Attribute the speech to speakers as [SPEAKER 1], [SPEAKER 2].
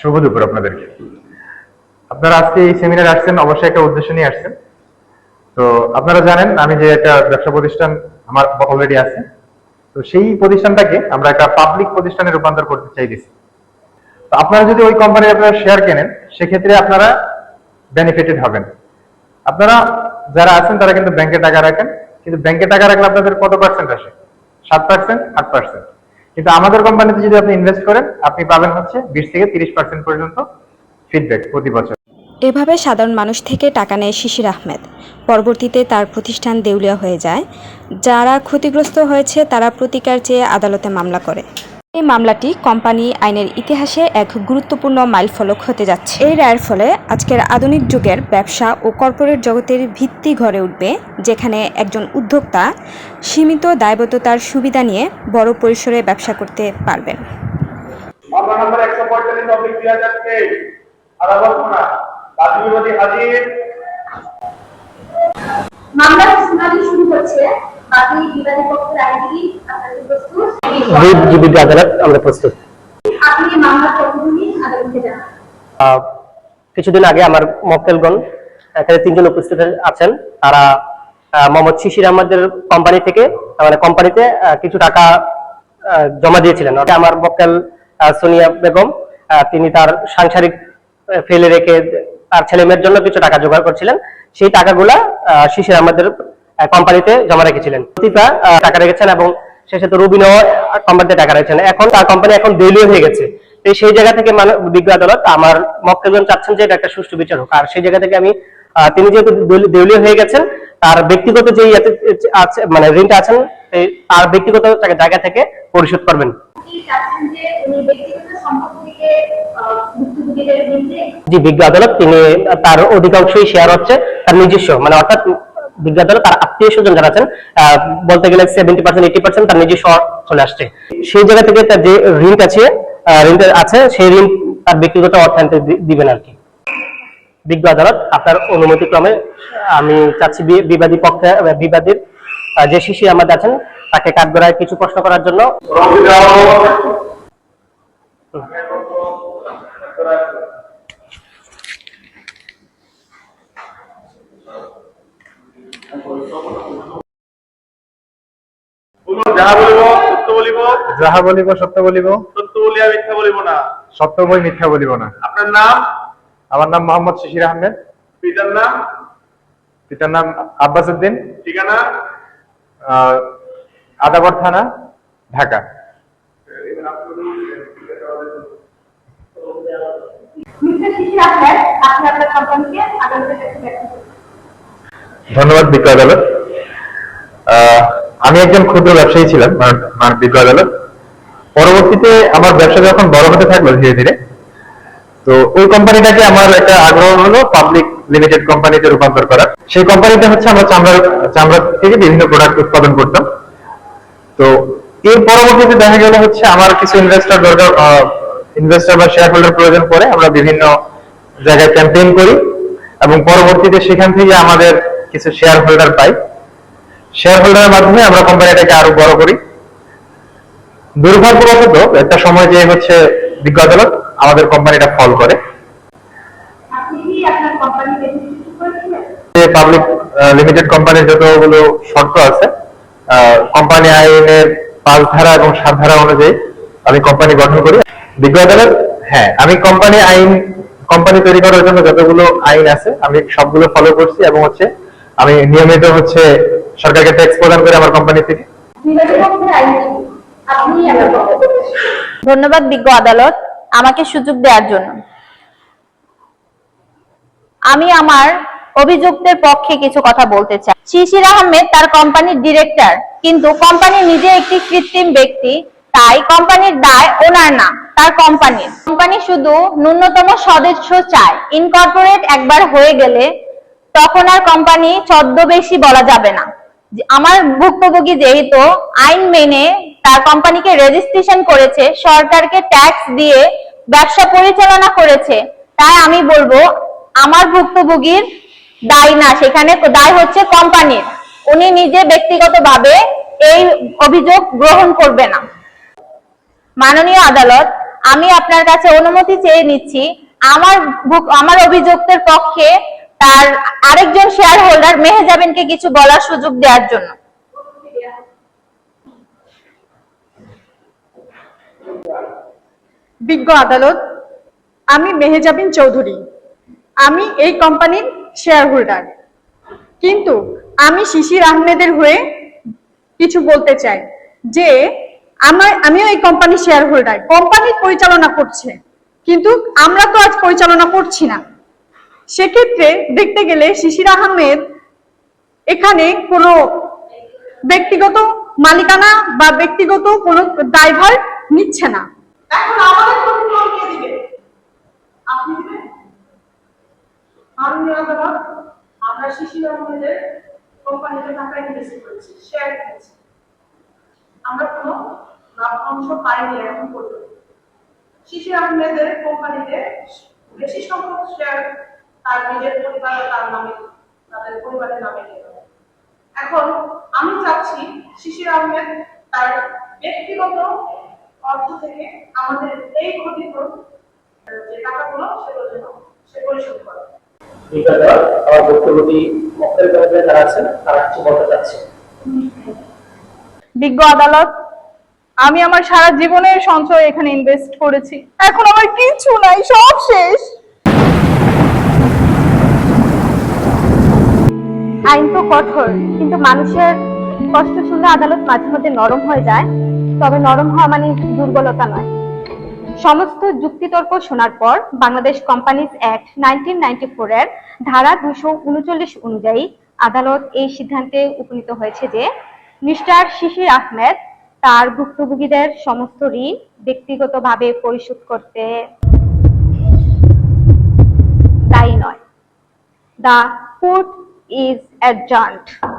[SPEAKER 1] শুভ দুপুর আপনাদেরকে। আপনারা আজকে এই সেমিনার আসছেন, অবশ্যই একটা উদ্দেশ্য নিয়ে আসছেন। তো আপনারা জানেন, আমি যে একটা ব্যবসা প্রতিষ্ঠান আমার অলরেডি আছে। তো সেই প্রতিষ্ঠানটাকে আমরা একটা পাবলিক প্রতিষ্ঠানে রূপান্তর করতে চাইতেছি। তো আপনারা যদি ওই কোম্পানির আপনারা শেয়ার কেনেন, সেক্ষেত্রে আপনারা বেনিফিটেড হবেন। আপনারা যারা আছেন, তারা কিন্তু ব্যাংকে টাকা রাখেন। কিন্তু ব্যাংকে টাকা রাখলে আপনাদের কত পার্সেন্ট আসে? সাত পার্সেন্ট আট পার্সেন্ট কিন্তু আমাদের কোম্পানিতে যদি আপনি ইনভেস্ট করেন, আপনি পাবেন হচ্ছে বিশ থেকে তিরিশ পার্সেন্ট পর্যন্ত ফিডব্যাক প্রতি বছর।
[SPEAKER 2] এভাবে সাধারণ মানুষ থেকে টাকা নেয় শিশির আহমেদ। পরবর্তীতে তার প্রতিষ্ঠান দেউলিয়া হয়ে যায়। যারা ক্ষতিগ্রস্ত হয়েছে, তারা প্রতিকার চেয়ে আদালতে মামলা করে। এই মামলাটি কোম্পানি আইনের ইতিহাসে এক গুরুত্বপূর্ণ মাইলফলক হতে যাচ্ছে। এই রায়ের ফলে আজকের আধুনিক যুগের ব্যবসা ও কর্পোরেট জগতের ভিত্তি ঘরে উঠবে যেখানে একজন উদ্যোক্তা সীমিত দায়বদ্ধতার সুবিধা নিয়ে বড় পরিসরে ব্যবসা করতে পারবেন।
[SPEAKER 3] মামলা নম্বর একশো পঁয়তাল্লিশ অব্লিক দুই হাজার তেইশ। আদালত বাদী হাজির
[SPEAKER 4] মামলার শুনানি শুরু হচ্ছে। বাকি বিবাদী পক্ষের আইনজীবী আপনাদের প্রস্তুত?
[SPEAKER 5] রিট আদালত আমরা প্রস্তুত।
[SPEAKER 4] আপনি মামলার পক্ষভূমি আদালতে জানান
[SPEAKER 5] কিছুদিন আগে আমার মক্কেলগণ এখানে তিনজন উপস্থিত আছেন। তারা মোহাম্মদ শিশির আহমদের কোম্পানি থেকে মানে কোম্পানিতে কিছু টাকা জমা দিয়েছিলেন। ওটা আমার মক্কেল সোনিয়া বেগম তিনি তার সাংসারিক ফেলে রেখে তার ছেলে মেয়ের জন্য কিছু টাকা জোগাড় করছিলেন। সেই টাকাগুলা আহ, শিশির আহমদের আহ, কোম্পানিতে জমা রেখেছিলেন। প্রতিটা টাকা রেখেছেন এবং শেষে তো রুবিনও কোম্পানিতে টাকা রেখেছেন। এখন তার কোম্পানি এখন দেউলিয়া হয়ে গেছে। তো সেই জায়গা থেকে মানব বিজ্ঞ আদালত আমার মক্কেলজন চাচ্ছেন যে এটা একটা সুষ্ঠু বিচার হোক। আর সেই জায়গা থেকে আমি তিনি যেহেতু দেউলি- দেউলিয়া হয়ে গেছেন তার ব্যক্তিগত যে আছে মানে ঋণটা আছেন তার ব্যক্তিগত জায়গা থেকে পরিশোধ করবেন। জি বিজ্ঞ আদালত তিনি তার অধিকাংশই শেয়ার হচ্ছে তার নিজস্ব মানে অর্থাৎ বিজ্ঞ আদালত তার আত্মীয় স্বজন যারা আছেন বলতে গেলে সেভেন্টি পার্সেন্ট এইটি পার্সেন্ট তার নিজস্ব চলে আসছে। সেই জায়গা থেকে তার যে ঋণ আছে ঋণটা আছে, সেই ঋণ তার ব্যক্তিগত অর্থায়ন দিবেন আর কি। বিজ্ঞ আদালত, আপনার অনুমতি ক্রমে আমি চাচ্ছি বিবাদী পক্ষে বিবাদীর যে শিশি আমাদের আছেন, তাকে কাঠগড়ায় কিছু প্রশ্ন করার জন্য।
[SPEAKER 3] যাহা বলিব সত্য বলিব।
[SPEAKER 1] যাহা বলিব সত্য বলিব।
[SPEAKER 3] সত্য বলিয়া মিথ্যা বলিব না।
[SPEAKER 1] সত্য বই মিথ্যা বলিব না।
[SPEAKER 3] আপনার নাম?
[SPEAKER 1] আমার নাম মোহাম্মদ শিশির আহমেদ।
[SPEAKER 3] পিতার নাম?
[SPEAKER 1] পিতার নাম আব্বাস উদ্দিন
[SPEAKER 3] ঠিকানা
[SPEAKER 1] আদাবর থানা ঢাকা। ধন্যবাদ বিজ্ঞ আদালত। আহ, আমি একজন ক্ষুদ্র ব্যবসায়ী ছিলাম, মার বিজ্ঞ পরবর্তীতে আমার ব্যবসা যখন বড় হতে থাকল ধীরে ধীরে, তো ওই কোম্পানিটাকে আমার একটা আগ্রহ হলো পাবলিক লিমিটেড কোম্পানিতে রূপান্তর করা সেই কোম্পানিতে হচ্ছে আমরা চামড়া চামড়া থেকে বিভিন্ন প্রোডাক্ট উৎপাদন করতাম। তো এর পরবর্তীতে দেখা গেল হচ্ছে আমার কিছু ইনভেস্টর দরকার ইনভেস্টর বা শেয়ার হোল্ডার প্রয়োজন পড়ে, আমরা বিভিন্ন জায়গায় ক্যাম্পেইন করি। এবং পরবর্তীতে সেখান থেকে আমাদের কিছু শেয়ার হোল্ডার পাই। শেয়ার হোল্ডারের মাধ্যমে আমরা কোম্পানিটাকে আরও বড় করি। দুর্ভাগ্যবশত একটা সময় যে হচ্ছে বিজ্ঞ আদালত আমাদের কোম্পানিটা ফল করে। পাবলিক লিমিটেড কোম্পানির যতগুলো শর্ত আছে কোম্পানি আইনের পাঁচ ধারা এবং সাত ধারা অনুযায়ী আমি কোম্পানি গঠন করি। বিজ্ঞ আদালত হ্যাঁ আমি কোম্পানি আইন কোম্পানি তৈরি করার জন্য যতগুলো আইন আছে আমি সবগুলো ফলো করছি এবং হচ্ছে আমি নিয়মিত হচ্ছে সরকারকে ট্যাক্স প্রদান করে আমার কোম্পানি থেকে।
[SPEAKER 6] ধন্যবাদ বিজ্ঞ আদালত আমাকে সুযোগ দেওয়ার জন্য। আমি আমার অভিযুক্তের পক্ষে কিছু কথা বলতে চাই। শিশির আহমেদ তার কোম্পানির ডিরেক্টর কিন্তু কোম্পানি নিজে একটি কৃত্রিম ব্যক্তি, তাই কোম্পানির দায় ওনার না, তার কোম্পানির কোম্পানি শুধু ন্যূনতম সদস্য চায় ইনকর্পোরেট একবার হয়ে গেলে তখন আর কোম্পানি ছদ্মবেশী বলা যাবে না। আমার ভুক্তভোগী যেহেতু আইন মেনে তার কোম্পানিকে রেজিস্ট্রেশন করেছে, সরকারকে ট্যাক্স দিয়ে ব্যবসা পরিচালনা করেছে, তাই আমি বলব আমার ভুক্তভোগীর দায় না, সেখানে দায় হচ্ছে কোম্পানির। উনি নিজে ব্যক্তিগতভাবে এই অভিযোগ গ্রহণ করবে না। মাননীয় আদালত, আমি আপনার কাছে অনুমতি চেয়ে নিচ্ছি, আমার আমার অভিযুক্তের পক্ষে তার আরেকজন শেয়ার হোল্ডার মেহেজাবিনকে কিছু বলার সুযোগ দেওয়ার জন্য।
[SPEAKER 7] বিজ্ঞ আদালত, আমি মেহেজাবিন চৌধুরী। আমি এই কোম্পানির শেয়ার হোল্ডার কিন্তু আমি শিশির আহমেদের হয়ে কিছু বলতে চাই, যে আমার, আমিও এই কোম্পানির শেয়ার হোল্ডার কোম্পানি পরিচালনা করছে, কিন্তু আমরা তো আজ পরিচালনা করছি না। সেক্ষেত্রে দেখতে গেলে শিশির আহমেদ এখানে কোনো ব্যক্তিগত মালিকানা বা ব্যক্তিগত কোনো দায়ভার নিচ্ছে না।
[SPEAKER 8] শিশির আহমেদের কোম্পানিতে বেশি সংখ্যক শেয়ার তার নিজের পরিবার তার নামে তাদের পরিবারের নামে এখন আমি চাচ্ছি শিশির আহমেদ তার ব্যক্তিগত অর্থ থেকে আমাদের এই ক্ষতিপূরণ যে টাকাগুলো সেগুলো যেন সে পরিশোধ করে।
[SPEAKER 5] বিজ্ঞানীরা আমার বক্তব্যটি মক্কেল বিভাগে যারা আছেন তারা কিছু বলতে চাচ্ছে
[SPEAKER 7] বিজ্ঞ আদালত আমি আমার সারা জীবনের সঞ্চয় এখানে ইনভেস্ট করেছি। এখন আমার কিছু নাই সব
[SPEAKER 4] আইন তো কঠোর, কিন্তু মানুষের কষ্ট শুনলে আদালত মাঝে মধ্যে নরম হয়ে যায়। তবে নরম হওয়া মানে দুর্বলতা নয়। সমস্ত যুক্তিতর্ক শোনার পর Bangladesh companies act nineteen ninety এর ধারা দুশো উনচল্লিশ অনুযায়ী আদালত এই সিদ্ধান্তে উপনীত হয়েছে যে, মিস্টার শিশির আহমেদ তার ভুক্তভোগীদের সমস্ত ঋণ ব্যক্তিগতভাবে পরিশোধ করতে দায়ী নয়। The court is adjourned.